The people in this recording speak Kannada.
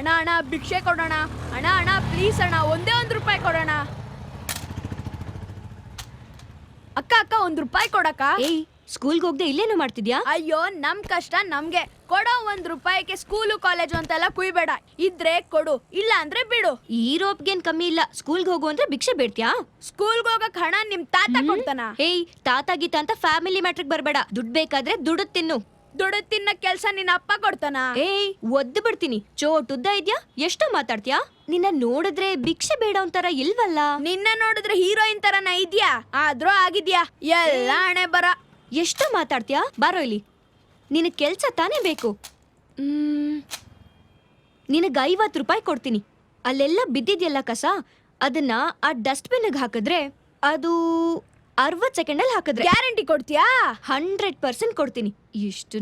ಅಣ್ಣ ಅಣ್ಣ ಭಿಕ್ಷೆ ಕೊಡೋಣ. ಅಣ್ಣ ಅಣ್ಣ ಪ್ಲೀಸ್ ಅಣ್ಣ ಒಂದೇ ಒಂದು ರೂಪಾಯಿ ಕೊಡೋಣ. ಅಕ್ಕ ಅಕ್ಕ ಒಂದ್ ರೂಪಾಯಿ ಕೊಡಕ್ಕ? ಏಯ್ ಸ್ಕೂಲ್ಗೆ ಹೋಗದೆ ಇಲ್ಲೇನು ಮಾಡ್ತಿದ್ಯಾ? ಅಯ್ಯೋ ನಮ್ ಕಷ್ಟ ನಮ್ಗೆ. ಕೊಡೋ ಒಂದ್ ರೂಪಾಯಿಗೆ ಸ್ಕೂಲು ಕಾಲೇಜು ಅಂತೆಲ್ಲ ಕುಯ್ಬೇಡ. ಇದ್ರೆ ಕೊಡು ಇಲ್ಲ ಅಂದ್ರೆ ಬಿಡು. ಈ ರೋಪ್ಗೇನ್ ಕಮ್ಮಿ ಇಲ್ಲ. ಸ್ಕೂಲ್ಗೆ ಹೋಗು ಅಂದ್ರೆ ಭಿಕ್ಷೆ ಬೇಡ್ತ್ಯಾ? ಸ್ಕೂಲ್ಗೆ ಹೋಗಕ್ ಹಣ ನಿಮ್ ತಾತ ಕೊಡ್ತಾನ. ಏಯ್ ತಾತ ಗೀತ ಅಂತ ಫ್ಯಾಮಿಲಿ ಮ್ಯಾಟ್ರಿಕ್ ಬರ್ಬೇಡ. ದುಡ್ಡು ಬೇಕಾದ್ರೆ ದುಡ್ಡು ತಿನ್ನು. ದುಡ್ಡು ತಿನ್ನ ಕೆಲ್ಸ ನಿನ್ನ ಅಪ್ಪ ಕೊಡ್ತಾನ? ಏಯ್ ಒದ್ದು ಬಿಡ್ತೀನಿ. ಚೋಟ್ ಉದ್ದ ಇದ್ಯಾ? ಎಷ್ಟು ಮಾತಾಡ್ತೀಯಾ? ನಿನ್ನ ನೋಡಿದ್ರೆ ಭಿಕ್ಷೆ ಬೇಡ ಒಂಥರ ಇಲ್ವಲ್ಲ? ನಿನ್ನ ನೋಡಿದ್ರೆ ಹೀರೋಯಿನ್ ತರನ ಇದ್ಯಾ? ಆದ್ರೂ ಆಗಿದ್ಯಾ? ಎಲ್ಲ ಹಣೆ ಬರ. ಎಷ್ಟು ಮಾತಾಡ್ತೀಯಾ? ಬಾರೋ ಇಲ್ಲಿ ನಿನ್ನ ಕೆಲ್ಸ ತಾನೇ ಬೇಕು. ಮ್, ನಿನಗ ಐವತ್ತು ರೂಪಾಯಿ ಕೊಡ್ತೀನಿ. ಅಲ್ಲೆಲ್ಲ ಬಿದ್ದಿದ್ಯಲ್ಲ ಕಸ? ಅದನ್ನ ಆ ಡಸ್ಟ್ಬಿನ್ಗೆ ಹಾಕಿದ್ರೆ ಅದು ಅರವತ್ತು ಸೆಕೆಂಡಲ್ಲಿ ಹಾಕಿದ್ರೆ ಗ್ಯಾರಂಟಿ ಕೊಡ್ತೀಯಾ? ಹಂಡ್ರೆಡ್ ಪರ್ಸೆಂಟ್ ಕೊಡ್ತೀನಿ. ಇಷ್ಟು